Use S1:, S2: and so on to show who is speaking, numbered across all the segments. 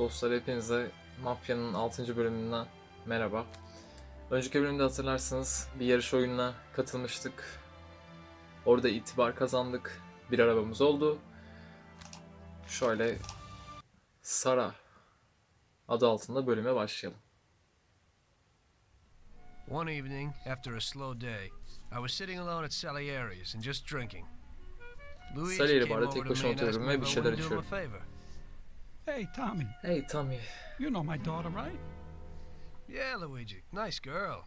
S1: Dostlar hepinize Mafya'nın 6. bölümünden merhaba. Önceki bölümde hatırlarsınız bir yarış oyununa katılmıştık. Orada itibar kazandık. Bir arabamız oldu. Şöyle Sara adı altında bölüme başlayalım.
S2: One evening, after a slow day, I was sitting alone at Salieri's and just drinking.
S1: Salieri barda tek başına oturuyorum ve bir şeyler içiyorum.
S3: Hey, Tommy,
S1: Hey Tommy.
S3: you know my daughter, right?
S2: Yeah, Luigi, nice girl.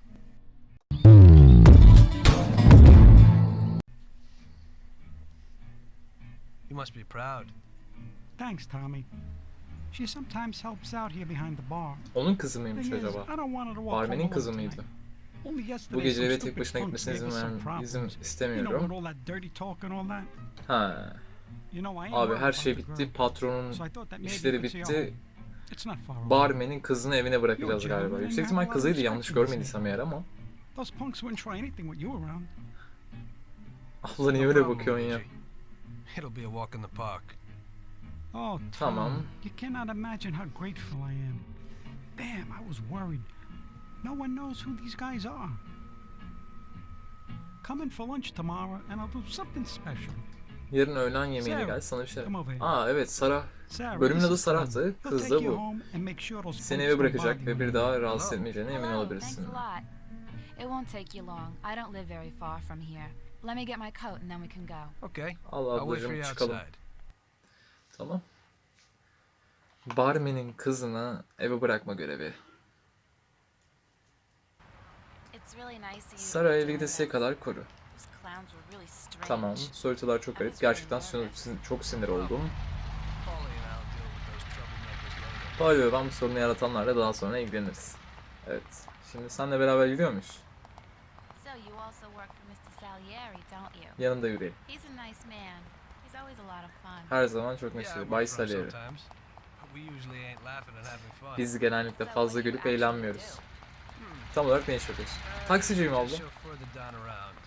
S2: You must be proud.
S3: Thanks, Tommy. She sometimes helps out here behind the bar.
S1: Onun kızı mıymış acaba?
S3: I don't want her to walk
S1: Barmenin kızı mıydı? Bu gece eve tek başına gitmesine izin, ver, izin
S3: You know, with
S1: istemiyorum.
S3: all that dirty talk and all that.
S1: Ha. Abi her şey bitti. Patronun işleri bitti.
S3: away.
S1: Barmenin kızını evine bırakacağız galiba. Yüksek ihtimal kızıydı yanlış görmediysem eğer ama. Abla niye öyle bakıyorsun ya?
S2: Luigi. It'll be a walk in the park.
S3: Oh,
S1: Tamam.
S3: You cannot imagine how grateful I am. Damn, I was worried. No one knows who these guys are. Come in for lunch tomorrow and I'll do something special.
S1: Yarın öğlen yemeğine
S3: Sarah,
S1: gel sana bir şey. Aa evet Sara
S3: Sarah,
S1: Bölümün adı. Sarah'tı, kız da bu. seni eve bırakacak ve bir daha rahatsız etmeyeceğine emin olabilirsin.
S4: It won't take you long. I don't live very far from here. Let me get my coat and then we can go.
S2: Okay,
S1: Al
S2: I'll wait for
S1: ablacığım çıkalım. Tamam. Barmenin kızını eve bırakma görevi.
S4: It's really nice of you to
S1: Sara
S4: be
S1: eve gidesiye kadar koru.
S4: Those clowns were really strange.
S1: Tamam. Soyutalar çok garip. Gerçekten sin- çok sinir oldum. Ve ben bu sorunu yaratanlarla daha sonra ilgileniriz. Evet. Şimdi senle beraber gidiyor muyuz? Yanında yürüyelim. Her zaman çok neşeli. Bay Salieri. Biz genellikle fazla gülüp eğlenmiyoruz. Tam olarak ne iş yapıyorsun?
S2: Uh,
S1: Taksiciyim abla.
S2: chauffeur the Don around,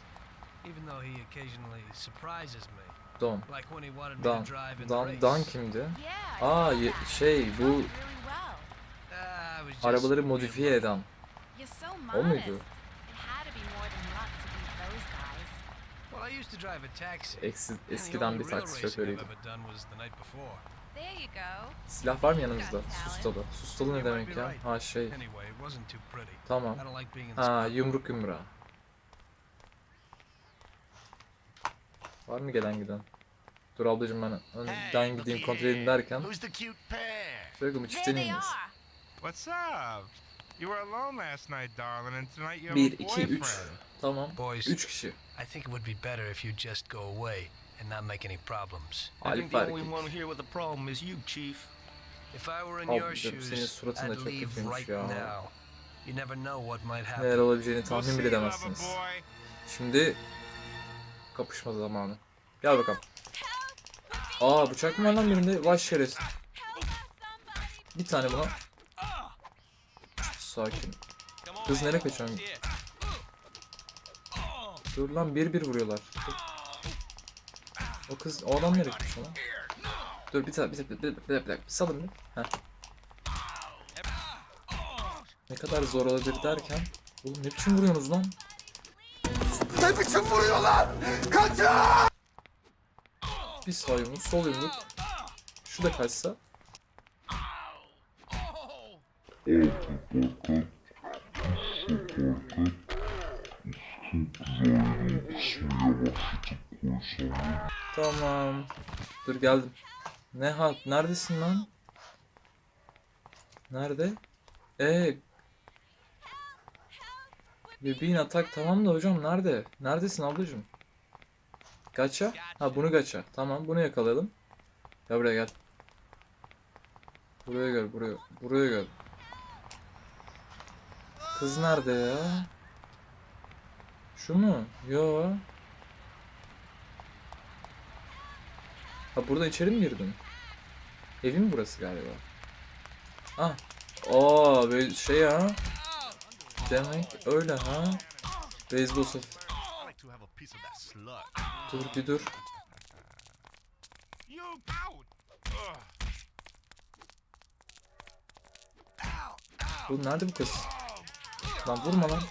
S2: even though he occasionally surprises me.
S1: Don.
S2: Like when he wanted me
S1: Dan.
S2: to drive in the
S1: Dan,
S2: race.
S1: Dan kimdi? Aa ye- şey bu.
S2: Ah,
S1: arabaları modifiye eden. O muydu? Eksi, eskiden bir taksi şoförüydü. Silah var mı yanımızda? Sustalı. Sustalı ne demek ya? Ha şey. Tamam. Ha yumruk yumruğa. Var mı gelen giden? Dur ablacığım ben önden gideyim kontrol edeyim derken. Şöyle
S4: There
S1: çifte
S4: are.
S5: What's up? You were alone last night, darling, and tonight you have
S1: 1,
S5: a
S1: 2, 3.
S5: boyfriend.
S1: Tamam.
S2: Boys.
S1: 3 kişi.
S2: I think it would be better if you just go away and not make any problems.
S6: I think the only one here with a problem is you, Chief.
S2: If I were in your shoes, I'd leave right
S1: ya.
S2: now. You never know what might
S1: Neler
S2: happen.
S1: olabileceğini
S5: We'll
S1: tahmin bile edemezsiniz. Şimdi kapışma zamanı. Gel bakalım. Aa bıçak mı var lan birinde? Vay şerefsiz. Bir tane buna. Sakin. Kız nereye kaçıyorsun? Dur lan bir bir vuruyorlar. O kız, o adam nereye kaçıyor lan? Dur bir tane, bir dakika, bir bir dakika, bir dakika. salın bir. Heh. Ne kadar zor olabilir derken, oğlum ne biçim vuruyorsunuz lan?
S6: Ne biçim vuruyorlar? Kaçın!
S1: Bir sağ yumruk, sol yumruk. Şu da kaçsa. Tamam. Dur geldim. Ne halt? Neredesin lan? Nerede? Ee. Bebeğin atak tamam da hocam nerede? Neredesin ablacığım? Gaça? Ha bunu gaça. Tamam bunu yakalayalım. Gel buraya gel. Buraya gel buraya. Buraya gel. Kız nerede ya? Şu mu? Yo. Ha burada içeri mi girdin? Evi mi burası galiba? Ah. Aa şey ha. Demek öyle ha. Beyzbol sopası.
S6: I like to have a piece of that slut.
S1: Dur bir dur. Bu nerede bu kız? Lan vurma lan.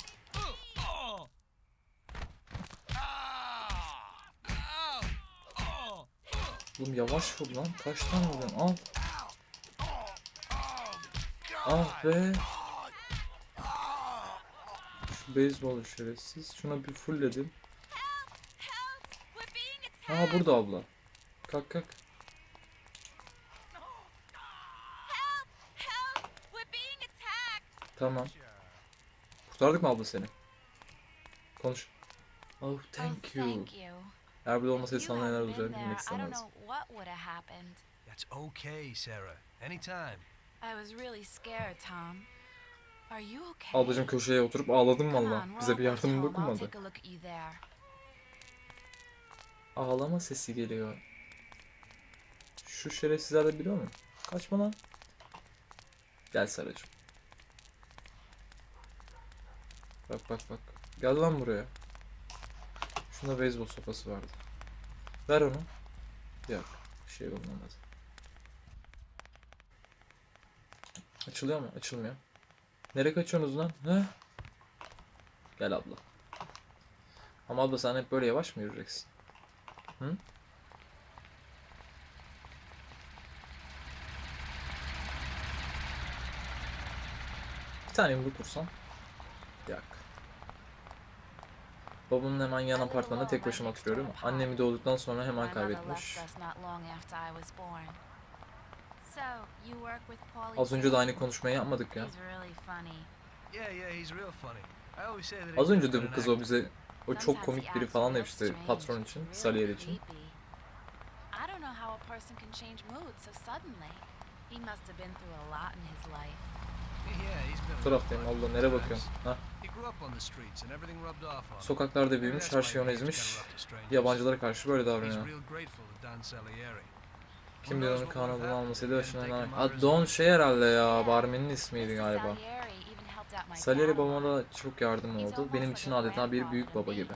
S1: Oğlum yavaş vur lan. Kaç tane vuruyorsun? Al. Ah be. Beyzbol şerefsiz. Şuna bir fullledim.
S4: We're being
S1: Ha burada abla. Kalk kalk.
S4: Help! We're being attacked!
S1: Tamam. Kurtardık mı abla seni? Konuş. Oh thank
S4: oh,
S1: you.
S4: thank you.
S1: Eğer burada olmasaydı sana neler olacağını bilmek
S4: I don't
S1: istemezdim.
S4: know what would have happened.
S2: That's okay, Sarah. Anytime.
S4: I was really scared, Tom.
S1: Ablacım köşeye oturup ağladım valla. Bize bir yardım dokunmadı. Ağlama sesi geliyor. Şu şerefsizler de biliyor mu? Kaçma lan. Gel Saracığım. Bak bak bak. Gel lan buraya. Şunda beyzbol sopası vardı. Ver onu. Yok. Bir şey olmaz. Açılıyor mu? Açılmıyor. Nereye kaçıyorsunuz lan? He? Gel abla. Ama abla sen hep böyle yavaş mı yürüyeceksin? Hı? Bir tane yumruk vursam. Yak. Babamın hemen yan apartmanda tek başıma oturuyorum. Annemi doğduktan sonra hemen kaybetmiş. Az önce de aynı konuşmayı yapmadık ya.
S4: He's really funny.
S2: Yeah, yeah, he's real funny. I always say that
S1: Az önce de bu kız o bize o çok komik biri falan demişti patron için,
S4: really
S1: Salier için.
S4: creepy. I don't know how a person can change mood so suddenly. He must have been through a lot in his life.
S2: Yeah, he's been
S1: Bu taraftayım
S2: around
S1: abla
S2: quite a
S1: nereye bakıyorsun? Ha? Sokaklarda büyümüş, her şeyi ona ezmiş. Yabancılara karşı böyle davranıyor. Kim bilir onun
S2: what
S1: Kaan
S2: would have
S1: adını
S2: happened
S1: almasaydı başına ne? Don şey herhalde ya, barmenin ismiydi galiba.
S4: Salieri
S1: babama da çok yardım oldu. Benim için adeta bir büyük baba gibi.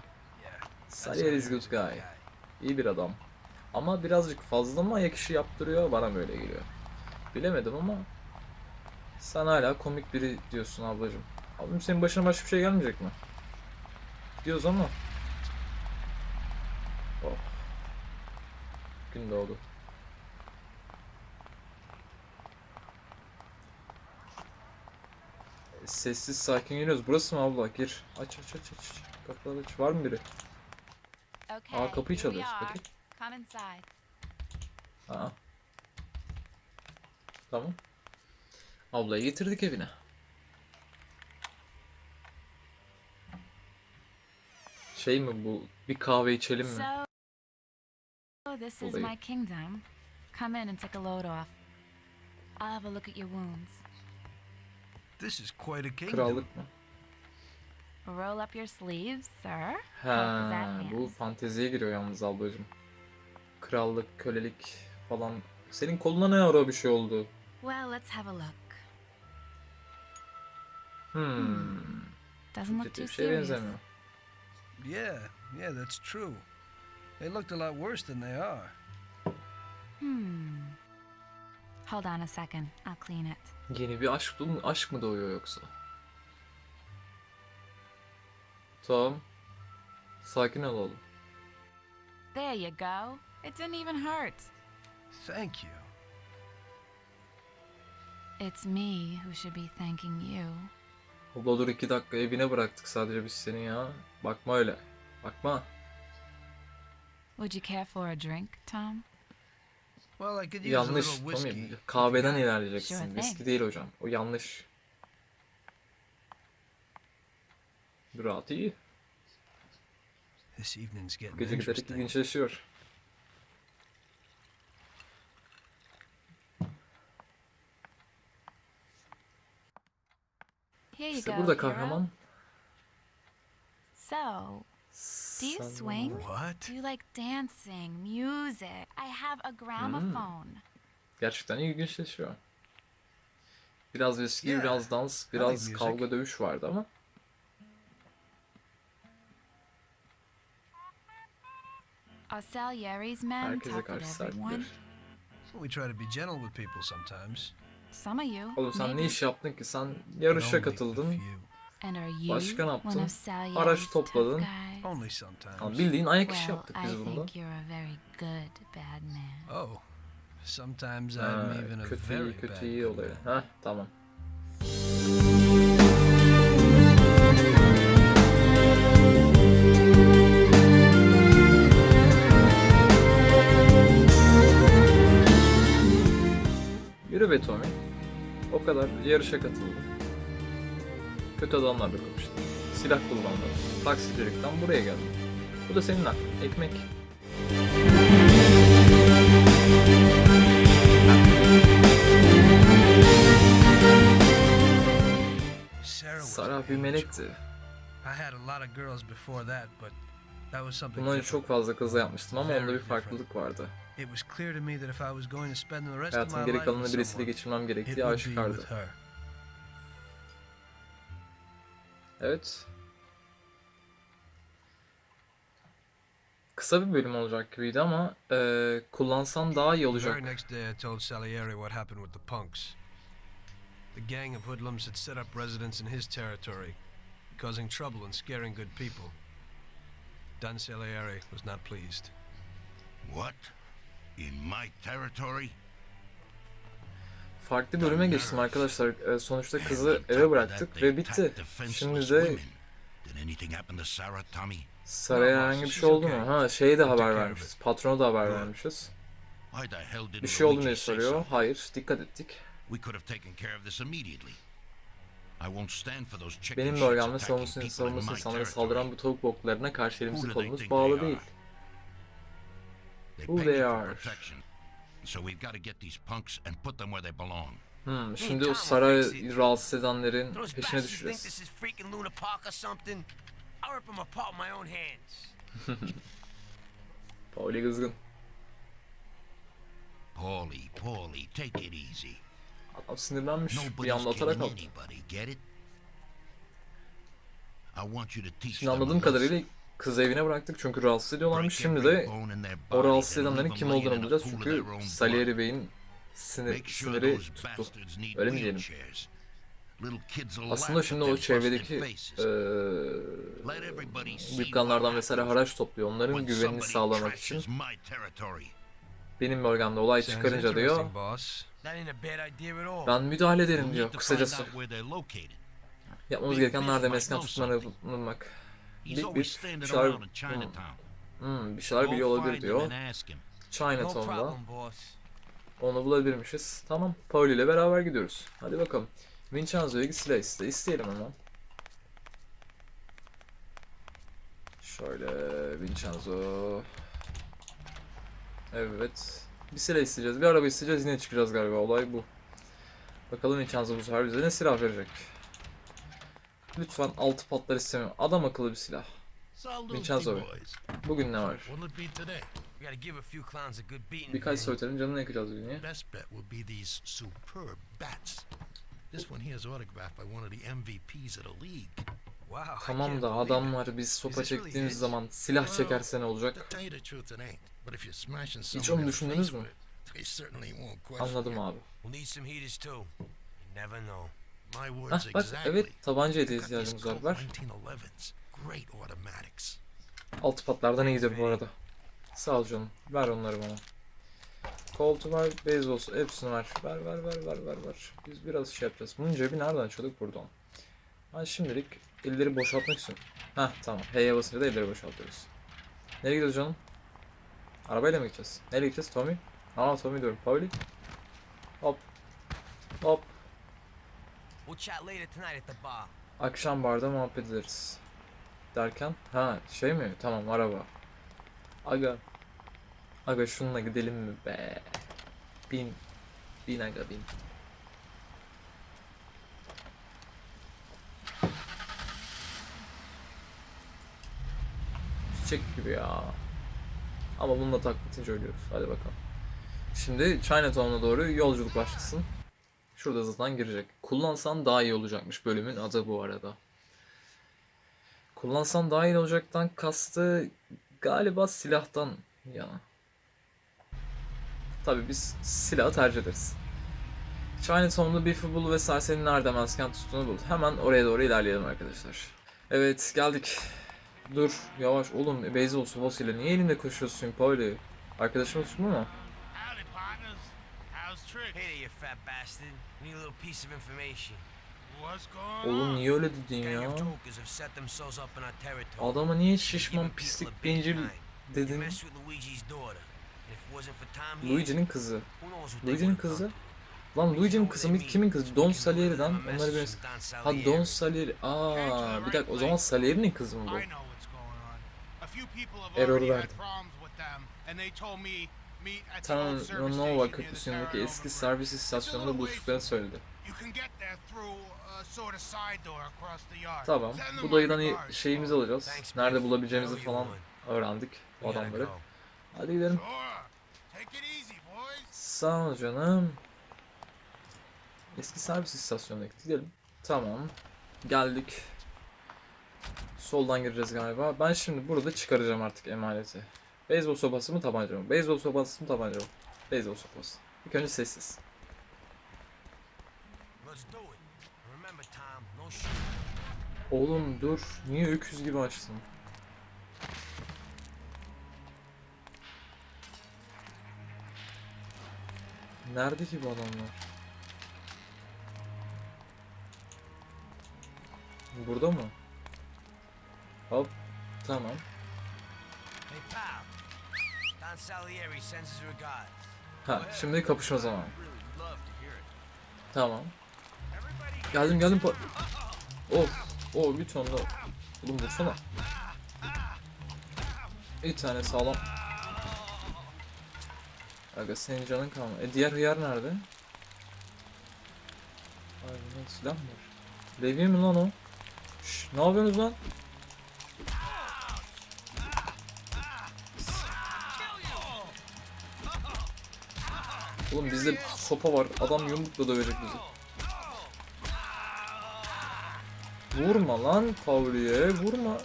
S1: Salieri is good guy. İyi bir adam. Ama birazcık fazla mı ayak işi yaptırıyor bana böyle geliyor. Bilemedim ama sen hala komik biri diyorsun ablacığım. Abim senin başına başka bir şey gelmeyecek mi? Diyoruz ama. Oh. Gün doğdu. Sessiz sakin geliyoruz. Burası mı abla? Gir. Aç aç aç aç. Kapıları aç. Var mı biri?
S4: Okay,
S1: Aa kapıyı çalıyoruz. Peki. Aa. Tamam. Ablayı getirdik evine. Şey mi bu? Bir kahve içelim mi?
S4: So, this is my kingdom. Come in and take a load off. I'll have a look at your wounds.
S2: This is quite a kingdom.
S1: Krallık mı?
S4: Roll up your sleeves, sir.
S1: Ha, bu fanteziye giriyor yalnız ablacığım. Krallık, kölelik falan. Senin koluna ne ara bir şey oldu?
S4: Well, let's have a look.
S1: Hmm.
S4: Doesn't look
S1: Kötü
S4: too
S1: bir şeye
S4: serious.
S1: benzemiyor.
S2: Yeah, yeah, that's true. They looked a lot worse than they are.
S4: Hmm. Hold on a second. I'll clean it.
S1: Yeni bir aşk, aşk mı doğuyor yoksa? Tamam. Sakin ol oğlum.
S4: There you go. It didn't even hurt.
S2: Thank you.
S4: It's me who should be thanking you.
S1: Abla dur iki dakika evine bıraktık sadece biz seni ya. Bakma öyle. Bakma.
S4: Would you care for a drink, Tom?
S2: Well, I could use a
S1: yanlış. Tommy. Kahveden ilerleyeceksin.
S4: Sure thing.
S1: Viski değil hocam. O yanlış. Rahat iyi.
S2: This evening's getting
S1: Gece giderek
S2: interesting.
S1: ilginçleşiyor.
S4: Here you
S1: İşte
S4: go.
S1: burada kahraman.
S4: So, Do you swing?
S2: What?
S4: do you like dancing, music? I have a gramophone.
S1: Gerçekten ilginçleşiyor. Biraz viski,
S2: Yeah,
S1: biraz dans, biraz
S2: music.
S1: kavga dövüş vardı ama
S4: Are Salieri's men
S1: herkese
S4: tough with
S1: karşı
S4: everyone?
S1: sertler.
S2: We try to be gentle with people sometimes.
S4: Some of you.
S1: Oğlum sen ne
S4: maybe.
S1: iş yaptın ki? Sen yarışa katıldın.
S2: few.
S4: And are you
S1: Başka ne yaptın? Araç topladın. Lan bildiğin ayak işi yaptık biz bunda.
S4: think you're a very good bad man.
S2: Oh, sometimes
S1: Ha,
S2: I'm even a
S1: kötü
S2: very
S1: iyi kötü
S2: bad
S1: iyi oluyor.
S2: man.
S1: Heh tamam. Yürü be Tommy. O kadar yarışa katıldım. Kötü adamlarla kapıştım. Silah kullandım. Taksicilikten buraya geldim. Bu da senin hakkın. Ekmek.
S2: Sarah
S1: bir melekti. Bundan önce çok fazla kızla yapmıştım ama onda bir farklılık vardı. Hayatın geri kalanını birisiyle geçirmem gerektiği aşikardı. Evet. Kısa bir bölüm olacak gibiydi ama eee kullansan daha iyi
S2: The
S1: olacak.
S2: very next day, I told Salieri what happened with the punks. The gang of hoodlums had set up residence in his territory, causing trouble and scaring good people. Don Salieri was not pleased.
S6: What? In my territory?
S1: Farklı bölüme geçtim arkadaşlar. Eee, sonuçta kızı eve bıraktık ve bitti. Şimdi de? Saraya herhangi bir şey oldu mu? Ha şeye de haber vermişiz. Patrona da haber vermişiz. Bir şey oldu diye soruyor. Hayır. Dikkat ettik. Benim bölgemde
S6: attacking
S1: savunması,
S6: people in
S1: savunması
S6: my
S1: insanlara saldıran bu tavuk boklarına karşı elimizi kolumuz bağlı değil. Who they are.
S6: So we've got to get these punks and put them where they belong.
S1: Hmm, şimdi o saray rahatsız edenlerin peşine düşeceğiz. Pauli kızgın.
S6: Paulie, Paulie, take it easy.
S1: Adam sinirlenmiş. Bir
S6: Nobody's
S1: anda atarak
S6: killing
S1: aldı. Şimdi anladığım kadarıyla kızı evine bıraktık çünkü rahatsız ediyorlarmış. Şimdi de o rahatsız edenlerin kim olduğunu bulacağız. Çünkü Salieri. Bey'in sinir, siniri tuttu. Öyle mi diyelim? Aslında şimdi o çevredeki
S6: see
S1: dükkanlardan vesaire haraç topluyor. Onların güvenini sağlamak için benim bölgemde olay çıkarınca diyor ben müdahale ederim diyor kısacası. Yapmamız gereken nerede mesken
S6: know
S1: tutmanılmak.
S6: He's always standing around in Chinatown.
S1: hmm, bir şeyler biliyor olabilir diyor. Chinatown'da. Onu bulabilirmişiz. Tamam. Pauli ile beraber gidiyoruz. Hadi bakalım. Vincenzo'ya silah iste. İsteyelim hemen. Şöyle Vincenzo. Evet. Bir silah isteyeceğiz. Bir araba isteyeceğiz. Yine çıkacağız galiba. Olay bu. Bakalım Vincenzo bu sefer bize ne silah verecek. Lütfen altı patlar istemiyorum. Adam akıllı bir silah. Vincenzo Bey. Bugün ne var? Birkaç soytarın canını yakacağız bugün ya. Tamam da adamlar biz sopa çektiğimiz zaman silah çekerse ne olacak? Hiç onu düşündünüz mü? Anladım
S6: you.
S1: abi. Hah bak evet tabanca hediye
S6: Got these
S1: ihtiyacımız var.
S6: Colt
S1: Ver.
S6: 1911s. Great automatics.
S1: Altı patlardan iyidir bu arada. Sağ ol canım. Ver onları bana. Koltu var, beyzbol hepsini ver. Ver ver ver ver ver ver. Biz biraz şey yapacağız. Bunun cebi nereden açıyorduk buradan? Ben şimdilik elleri boşaltmak istiyorum. Heh tamam. H'ye basınca da elleri boşaltıyoruz. Nereye gidiyoruz canım? Arabayla mı gideceğiz? Nereye gideceğiz Tommy? Aa Tommy diyorum. Pauli. Hop. Hop.
S7: We'll chat later tonight at the bar.
S1: Akşam barda muhabbet ederiz. Derken ha şey mi? Tamam araba. Aga. Aga şununla gidelim mi be? Bin. Bin aga bin. Çiçek gibi ya. Ama bununla taklitince ölüyoruz. Hadi bakalım. Şimdi Chinatown'a doğru yolculuk başlasın. Şurada zaten girecek. Kullansan daha iyi olacakmış bölümün adı bu arada. Kullansan daha iyi olacaktan kastı galiba silahtan yana. Tabi biz silahı tercih ederiz. Chinatown'da bir futbol ve serserinin nerede masken tuttuğunu bul. Hemen oraya doğru ilerleyelim arkadaşlar. Evet geldik. Dur yavaş oğlum beyzbol sopasıyla niye elinde koşuyorsun Pauli? Arkadaşım tutma mu?
S7: Hey there, you fat bastard. Need a little piece of information.
S5: What's going
S1: Oğlum
S5: on?
S1: niye öyle dedin ya?
S7: of jokers have set themselves up in our territory.
S1: Adama niye şişman pislik bencil dedin? Luigi'nin kızı. Luigi'nin kızı? Lan Luigi'nin kızı
S7: what
S1: mı?
S7: they
S1: Kimin kızı? Don Salieri'den. Onları
S7: message
S1: bir...
S7: from Don
S1: Ha Don
S7: Salieri.
S1: Aa, bir dakika o zaman Salieri'nin kızı mı bu? Error verdi.
S5: Service
S1: Nova Köprüsü'ndeki eski servis istasyonunda buluştuklarını söyledi.
S5: Yard.
S1: Tamam. Bu dayıdan
S5: regards.
S1: şeyimizi alacağız. Nerede bulabileceğimizi falan öğrendik
S7: gotta
S1: adamları. Hadi gidelim. Sağ ol canım. Eski servis istasyonuna gidelim. Tamam. Geldik. Soldan gireceğiz galiba. Ben şimdi burada çıkaracağım artık emaneti. Beyzbol sopası mı tabanca mı? Beyzbol sopası mı tabanca mı? Beyzbol sopası. İlk önce sessiz. Oğlum dur. Niye öküz gibi açtın? Nerede ki bu adamlar? Burada mı? Hop. Tamam. Ha, şimdi kapışma zamanı. Tamam. Geldim geldim. pa- Of. O bir ton da. Oğlum vursana. Bir tane sağlam. Aga senin canın kalma. E diğer hıyar nerede? Ay bunda silah mı var? Levi mi lan o? Şş, ne yapıyorsunuz lan? Oğlum bizde sopa var. Adam yumrukla dövecek bizi. Vurma lan Pavli'ye vurma.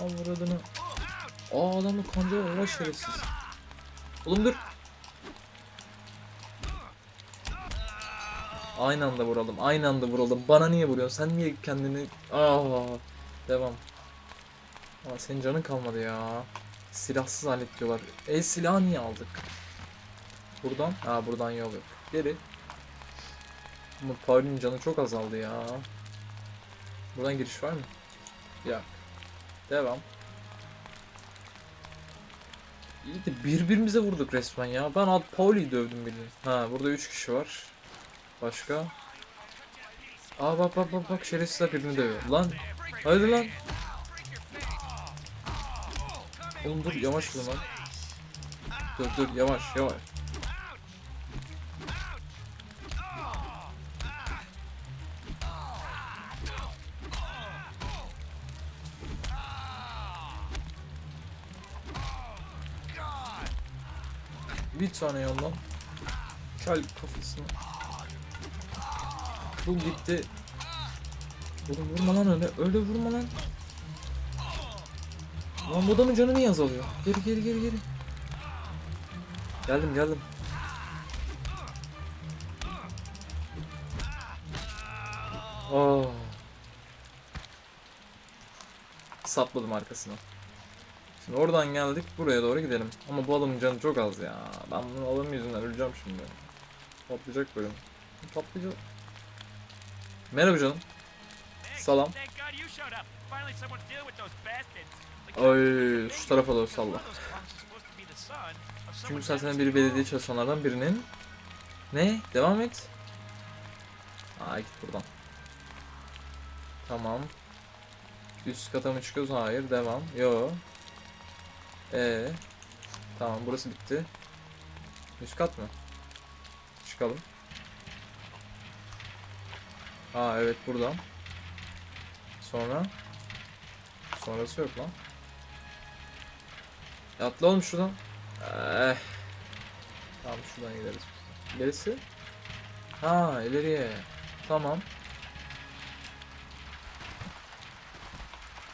S1: Avradını. Aa adamda kanca uğraş şerefsiz. Oğlum dur. Aynı anda vuralım. Aynı anda vuralım. Bana niye vuruyorsun? Sen niye kendini... Aa, devam. Aa, senin canın kalmadı ya. Silahsız alet. El silahı niye aldık? Buradan? Ha buradan yol yok. Geri. Ama Pauline canı çok azaldı ya. Buradan giriş var mı? Yok. Devam. İyi de birbirimize vurduk resmen ya. Ben Ad Pauli'yi dövdüm bildiğin. Ha burada 3 kişi var. Başka? Aa bak bak bak bak şerefsizler birini dövüyor. Lan hadi lan. Oğlum dur yavaş vurun lan. Dur dur yavaş yavaş. Bir tane yandan. Kel kafasına. Bu gitti. Oğlum vurma lan öyle. Öyle vurma lan. Lan bu adamın canı niye azalıyor? Geri geri geri geri. Geldim geldim. Oh. Sapladım arkasına. Şimdi oradan geldik buraya doğru gidelim. Ama bu adamın canı çok az ya. Ben bunu adamın yüzünden öleceğim şimdi. Patlayacak bölüm. Patlayacak. Merhaba canım. Salam. Ay şu tarafa doğru salla. Çünkü sersenen biri belediye çalışanlardan birinin. Ne? Devam et. Aa git buradan. Tamam. Üst kata mı çıkıyoruz? Hayır. Devam. Yo. Ee. Tamam burası bitti. Üst kat mı? Çıkalım. Aa evet buradan. Sonra. Sonrası yok lan. Atla oğlum şuradan. Eh. Tamam şuradan gideriz. Gerisi? Ha ileriye. Tamam.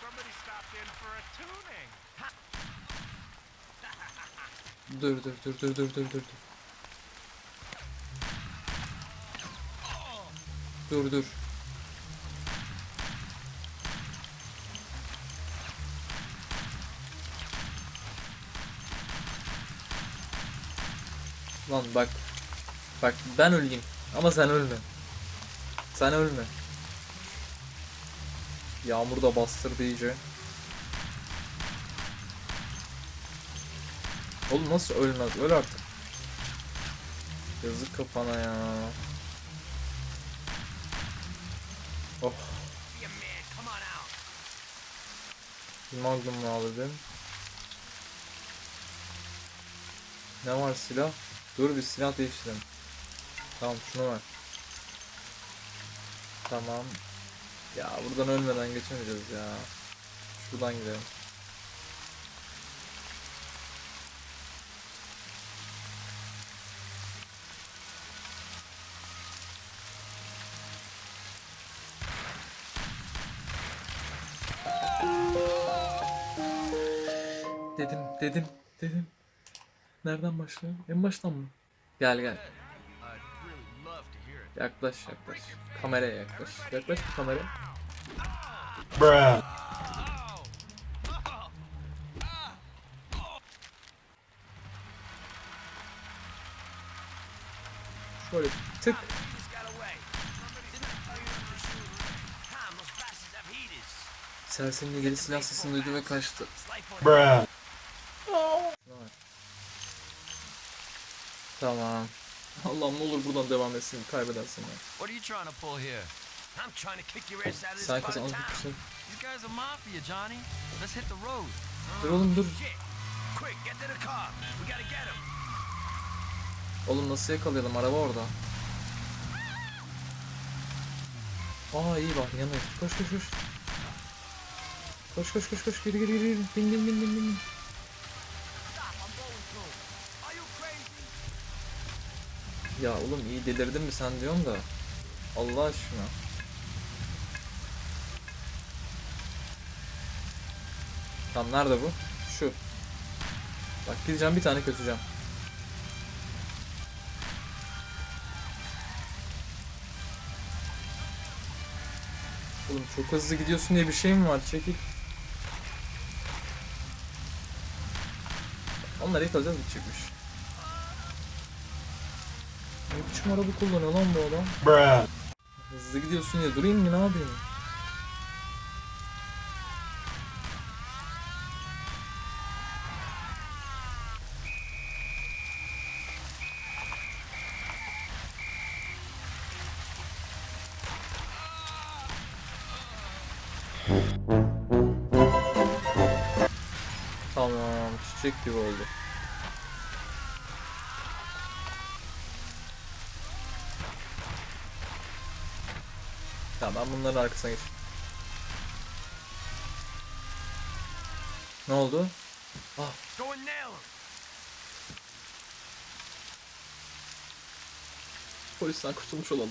S5: Somebody stopped in for a tuning.
S1: Dur dur dur dur dur dur dur. Dur dur. Lan bak. Bak ben öleyim. Ama sen ölme. Sen ölme. Yağmur da bastırdı iyice. Oğlum nasıl ölmez? Öl artık. Yazık kafana ya. Oh.
S7: Be a man. Come on out.
S1: Bir magnum aldım. Ne var silah? Dur bir silah değiştirelim. Tamam şunu ver. Tamam. Ya buradan ölmeden geçemeyeceğiz ya. Şuradan gidelim. Nereden başlıyor? En baştan mı? Gel gel. Yaklaş yaklaş. Kameraya yaklaş. Yaklaş bir kameraya. Şöyle tık. Serserinin ilgili silah sesini duydu ve kaçtı.
S7: It's like for
S1: Şuna bak. Tamam. Allah'ım ne olur buradan devam etsin. Kaybedersin ya.
S8: What are you trying to pull here?
S7: I'm trying to kick your ass out of this part of town.
S8: These guys are mafia, Johnny. Let's hit the road.
S1: Dur oğlum dur.
S7: Quick, get to the car. We gotta get him.
S1: Oğlum nasıl yakalayalım? Araba orada. Aa iyi bak yanıyor. Koş koş koş. Koş koş koş koş. Geri geri geri. Bin bin bin bin bin.
S7: Stop, I'm going through. Are you crazy?
S1: Ya oğlum iyi delirdin mi sen diyorsun da. Allah aşkına. Tamam nerede bu? Şu. Bak gideceğim bir tane köteceğim. Oğlum çok hızlı gidiyorsun diye bir şey mi var? Çekil. Onlar ilk alacağız çıkmış. Biçim araba kullanıyor lan bu adam? Hızlı gidiyorsun ya durayım mı ne yapayım? Tamam çiçek gibi oldu. Ben bunların arkasına geç. Ne oldu? Ah polisten kurtulmuş olalım.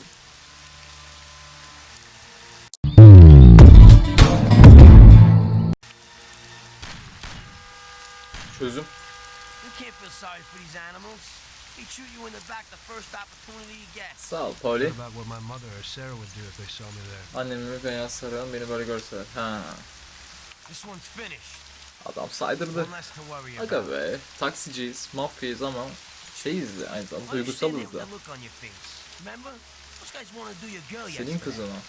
S1: Çözüm.
S7: You can't feel sorry for these animals. They shoot you in the back the first opportunity you get.
S1: Sağ ol
S2: What
S1: Polly.
S2: about what my mother or Sarah would do if they saw me there?
S1: Annemi veya Sarah'ın beni böyle görseler. Ha,
S7: This one's finished.
S1: adam saydırdı. Aga be, taksiciyiz, mafyayız ama şeyiz de aynı zamanda duygusalız da. Senin kızın o.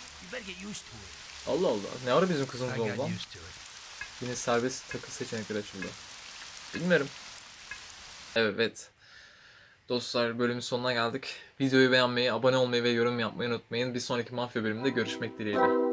S1: Allah Allah, ne ara bizim kızımız oldu lan? Yine serbest takı seçenekleri açıldı. Bilmiyorum. Evet. Dostlar bölümün sonuna geldik. Videoyu beğenmeyi, abone olmayı ve yorum yapmayı unutmayın. Bir sonraki mafya bölümünde görüşmek dileğiyle.